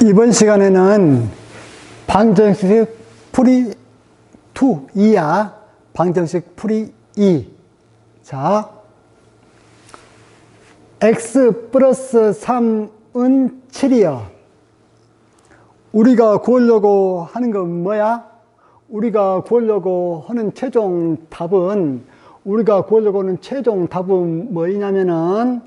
이번 시간에는 방정식 풀이 2, 2야. 방정식 풀이 2. 자, x 플러스 3은 7이야. 우리가 구하려고 하는 건 뭐야? 우리가 구하려고 하는 최종 답은 우리가 구하려고 하는 최종 답은 뭐냐면은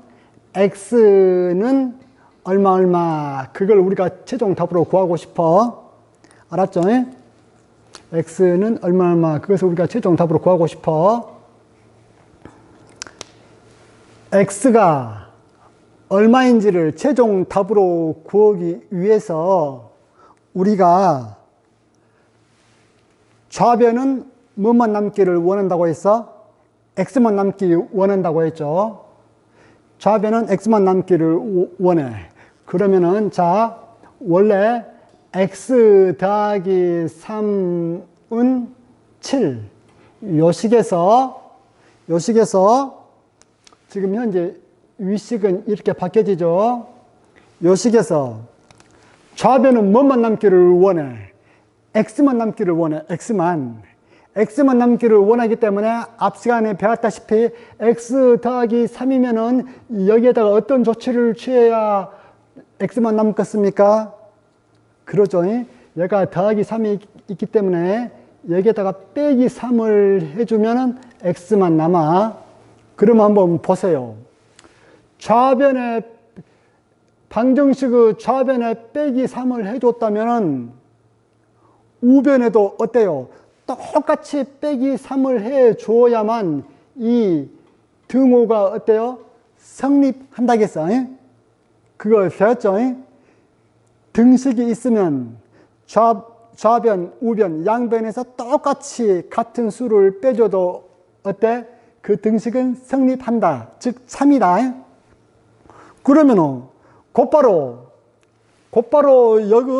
x는 얼마 얼마 그걸 우리가 최종 답으로 구하고 싶어 알았죠? x는 얼마 얼마 그것을 우리가 최종 답으로 구하고 싶어 x가 얼마인지를 최종 답으로 구하기 위해서 우리가 좌변은 뭐만 남기를 원한다고 했어? x만 남기 원한다고 했죠. 좌변은 x만 남기를 원해. 그러면은 자 원래 x 더하기 3은 7. 요 식에서 요 식에서 지금 현재 위식은 이렇게 바뀌어지죠. 요 식에서 좌변은 뭐만 남기를 원해? x만 남기를 원해. x만. x만 남기를 원하기 때문에 앞 시간에 배웠다시피 x 더하기 3이면은 여기에다가 어떤 조치를 취해야 x만 남겠습니까? 그러죠. 얘가 더하기 3이 있기 때문에 여기에다가 빼기 3을 해주면은 x만 남아. 그러면 한번 보세요. 좌변에 방정식의 좌변에 빼기 3을 해줬다면은 우변에도 어때요? 똑같이 빼기 3을 해 줘야만 이 등호가 어때요? 성립한다겠어. 그걸 배웠죠? 등식이 있으면 좌, 좌변, 우변, 양변에서 똑같이 같은 수를 빼줘도 어때? 그 등식은 성립한다. 즉, 3이다. 그러면은 곧바로, 곧바로 여기,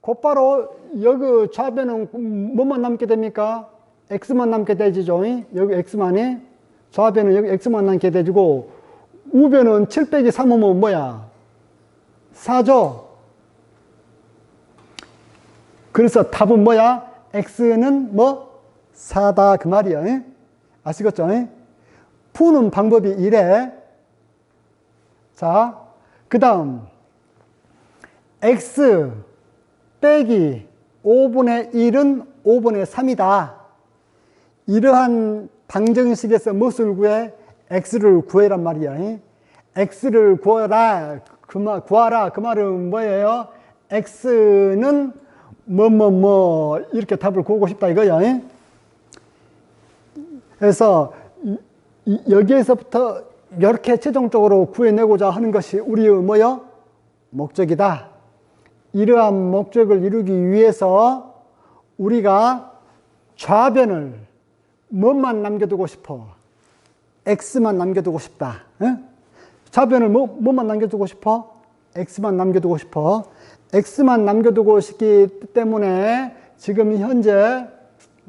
곧바로 여기 좌변은 뭐만 남게 됩니까? x만 남게 되죠. 여기 x만이 좌변은 여기 x만 남게 되고 우변은 7 빼기 3이면 뭐야? 4죠. 그래서 답은 뭐야? x는 뭐? 4다 그 말이야. 아시겠죠? 푸는 방법이 이래. 자, 그 다음 x 빼기 5분의 1은 5분의 3이다. 이러한 방정식에서 무엇을 구해? X를 구해란 말이야. x를 구하라. 그 말, 구하라. 그 말은 뭐예요? x는 뭐, 뭐, 뭐, 이렇게 답을 구하고 싶다 이거야. 그래서 여기에서부터 이렇게 최종적으로 구해내고자 하는 것이 우리의 뭐요? 목적이다. 이러한 목적을 이루기 위해서 우리가 좌변을 뭐만 남겨두고 싶어? X만 남겨두고 싶다. 응? 좌변을 뭐, 뭐만 남겨두고 싶어? x만 남겨두고 싶어. x만 남겨두고 싶기 때문에 지금 현재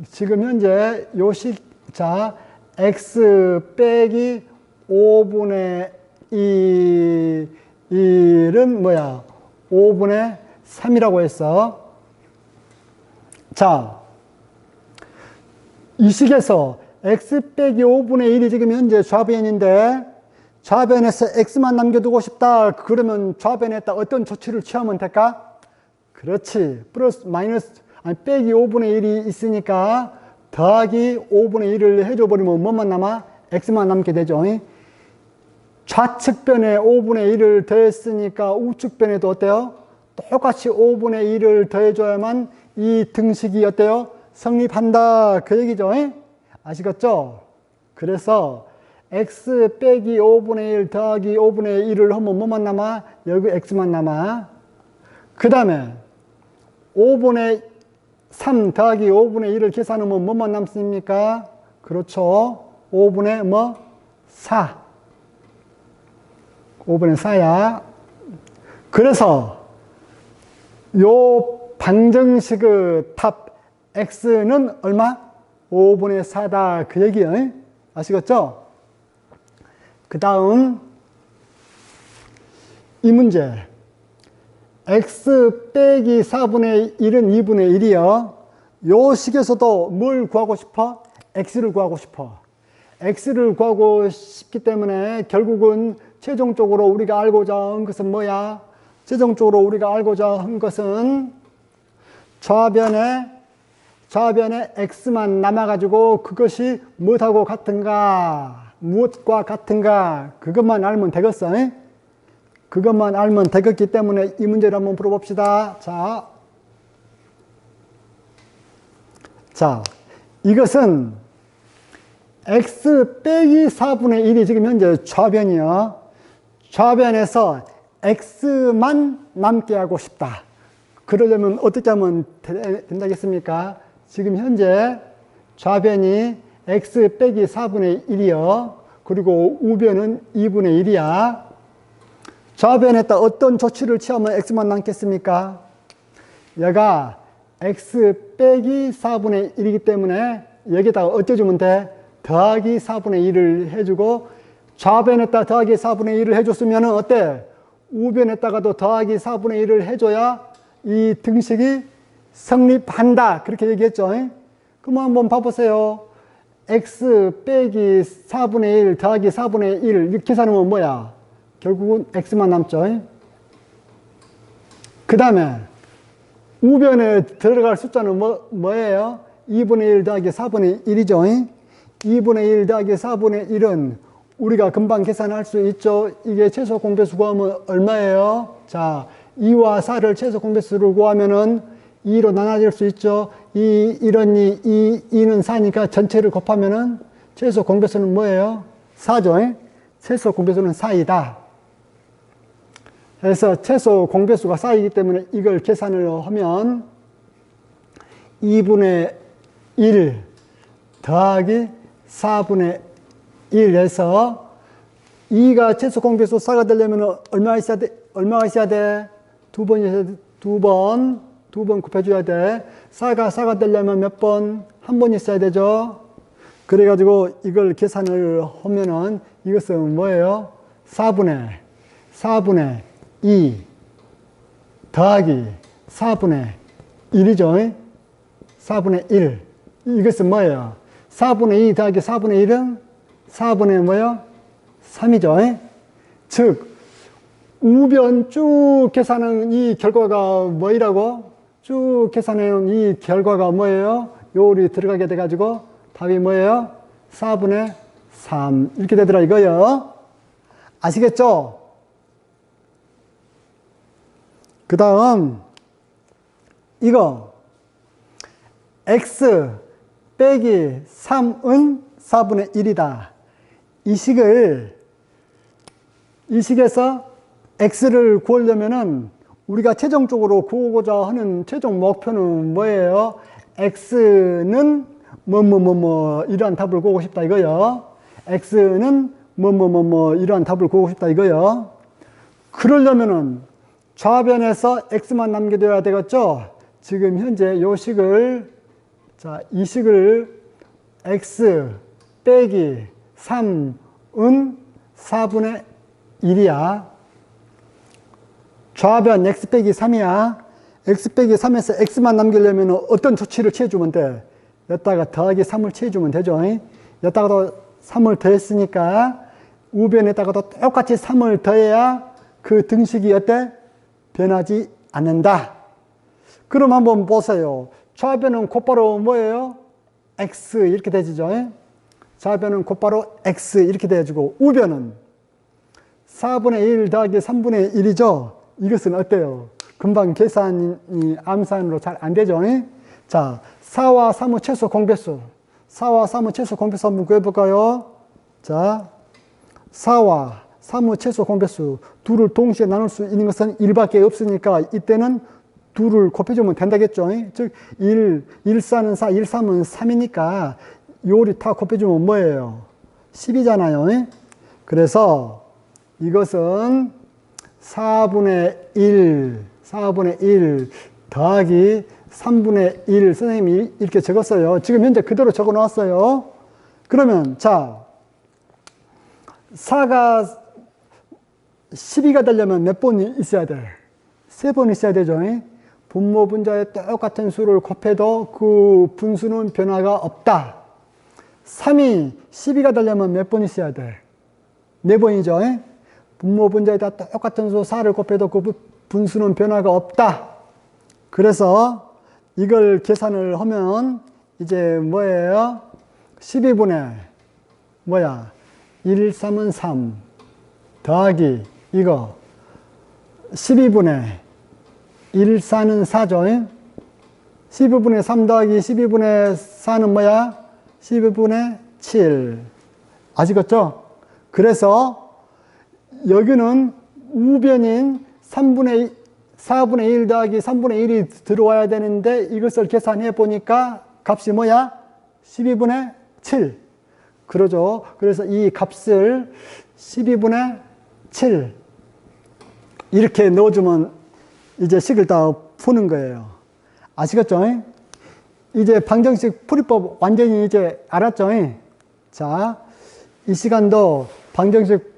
지금 현재 요식 자 x 빼기 5분의 2 1은 뭐야? 5분의 3이라고 했어. 자, 이 식에서 x 빼기 5분의 1이 지금 현재 좌변인데 좌변에서 x만 남겨두고 싶다. 그러면 좌변에다 어떤 조치를 취하면 될까? 그렇지. 플러스 마이너스 아니 빼기 5분의 1이 있으니까 더하기 5분의 1을 해줘버리면 뭐만 남아? x만 남게 되죠. 좌측변에 5분의 1을 더했으니까 우측변에도 어때요? 똑같이 5분의 1을 더해줘야만 이 등식이 어때요? 성립한다. 그 얘기죠. 아시겠죠? 그래서 x 빼기 5분의 1 더하기 5분의 1을 하면 뭐만 남아? 여기 x만 남아. 그 다음에 5분의 3 더하기 5분의 1을 계산하면 뭐만 남습니까? 그렇죠. 5분의 뭐? 4. 5분의 4야. 그래서 요 방정식의 답 x는 얼마? 5분의 4다. 그 얘기예요. 아시겠죠? 그 다음 이 문제 x 빼기 4분의 1은 2분의 1이요. 요 식에서도 뭘 구하고 싶어? x를 구하고 싶어. x를 구하고 싶기 때문에 결국은 최종적으로 우리가 알고자 한 것은 뭐야? 최종적으로 우리가 알고자 한 것은 좌변에 좌변에 x만 남아가지고 그것이 무엇하고 같은가? 무엇과 같은가? 그것만 알면 되겠어. 잉? 그것만 알면 되겠기 때문에 이 문제를 한번 풀어봅시다. 자, 자, 이것은 x 빼기 4분의 1이 지금 현재 좌변이요. 좌변에서 x만 남게 하고 싶다. 그러려면 어떻게 하면 되- 된다겠습니까? 지금 현재 좌변이 x 빼기 4분의 1이요. 그리고 우변은 2분의 1이야. 좌변에다 어떤 조치를 취하면 x만 남겠습니까? 얘가 x 빼기 4분의 1이기 때문에 여기다가 어쩌주면 돼? 더하기 4분의 1을 해주고 좌변에다 더하기 4분의 1을 해줬으면 어때? 우변에다가도 더하기 4분의 1을 해줘야 이 등식이 성립한다. 그렇게 얘기했죠. 그럼 한번 봐보세요. x 빼기 4분의 1 더하기 4분의 1 이렇게 계산하면 뭐야? 결국은 x만 남죠. 그 다음에 우변에 들어갈 숫자는 뭐, 뭐예요? 2분의 1 더하기 4분의 1이죠. 2분의 1 더하기 4분의 1은 우리가 금방 계산할 수 있죠. 이게 최소 공배수 구하면 얼마예요? 자, 2와 4를 최소 공배수를 구하면은 2로 나눠질 수 있죠. 2, 1은 2, 2, 2는 4니까 전체를 곱하면은 최소 공배수는 뭐예요? 4죠. 최소 공배수는 4이다. 그래서 최소 공배수가 쌓이기 때문에 이걸 계산을 하면 2분의 1 더하기 4분의 1에서 2가 최소 공배수 4가 되려면 얼마 있어야 돼? 얼마가 있어야 돼? 두 번 있어야 돼. 두 번, 두 번 곱해줘야 돼. 4가 4가 되려면 몇 번? 한 번 있어야 되죠? 그래가지고 이걸 계산을 하면은 이것은 뭐예요? 4분의, 4분의 2 더하기 4분의 1이죠. 4분의 1. 이것은 뭐예요? 4분의 2 더하기 4분의 1은 4분의 뭐예요? 3이죠. 즉, 우변 쭉 계산한 이 결과가 뭐이라고? 쭉 계산해온 이 결과가 뭐예요? 요리 들어가게 돼가지고 답이 뭐예요? 4분의 3. 이렇게 되더라 이거요. 아시겠죠? 그 다음, 이거, x 빼기 3은 4분의 1이다. 이 식을, 이 식에서 x를 구하려면은 우리가 최종적으로 구하고자 하는 최종 목표는 뭐예요? x는 뭐뭐뭐뭐 이러한 답을 구하고 싶다 이거요. x는 뭐뭐뭐뭐 이러한 답을 구하고 싶다 이거요. 그러려면은 좌변에서 x만 남겨둬야 되겠죠? 지금 현재 요 식을 자, 이 식을 x 빼기 3은 4분의 1이야. 좌변 x 빼기 3이야. x 빼기 3에서 x만 남기려면 어떤 조치를 취해주면 돼? 여기다가 더하기 3을 취해주면 되죠. 여기다가도 3을 더했으니까 우변에다가도 똑같이 3을 더해야 그 등식이 어때? 변하지 않는다. 그럼 한번 보세요. 좌변은 곧바로 뭐예요? x 이렇게 되죠. 좌변은 곧바로 x 이렇게 돼가지고 우변은 4분의 1 더하기 3분의 1이죠. 이것은 어때요? 금방 계산이 암산으로 잘 안 되죠. 자, 4와 3의 최소 공배수. 4와 3의 최소 공배수 한번 구해볼까요? 자, 4와 3의 최소 공배수. 둘을 동시에 나눌 수 있는 것은 1밖에 없으니까 이때는 둘을 곱해주면 된다겠죠. 즉, 1, 1, 4는 4, 1, 3은 3이니까 요리 다 곱해주면 뭐예요? 10이잖아요. 그래서 이것은 4분의 1, 4분의 1 더하기 3분의 1 선생님이 이렇게 적었어요. 지금 현재 그대로 적어 놓았어요. 그러면 자 4가 12가 되려면 몇 번이 있어야 돼? 세 번 있어야 되죠. 분모 분자의 똑같은 수를 곱해도 그 분수는 변화가 없다. 3이 12가 되려면 몇 번 있어야 돼? 네 번이죠. 분모 분자에 다 똑같은 수 4를 곱해도 그 분수는 변화가 없다. 그래서 이걸 계산을 하면 이제 뭐예요? 12분의 뭐야? 1, 3은 3 더하기 이거 12분의 1, 4는 4죠. 12분의 3 더하기 12분의 4는 뭐야? 12분의 7. 아시겠죠? 그래서 여기는 우변인 3분의 4분의 1 더하기 3분의 1이 들어와야 되는데 이것을 계산해 보니까 값이 뭐야? 12분의 7. 그러죠. 그래서 이 값을 12분의 7 이렇게 넣어주면 이제 식을 다 푸는 거예요. 아시겠죠? 이제 방정식 풀이법 완전히 이제 알았죠? 자, 이 시간도 방정식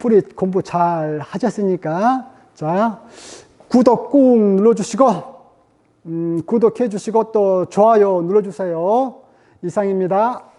풀이 공부 잘 하셨으니까 자, 구독 꾹 눌러주시고 음, 구독해 주시고 또 좋아요 눌러주세요. 이상입니다.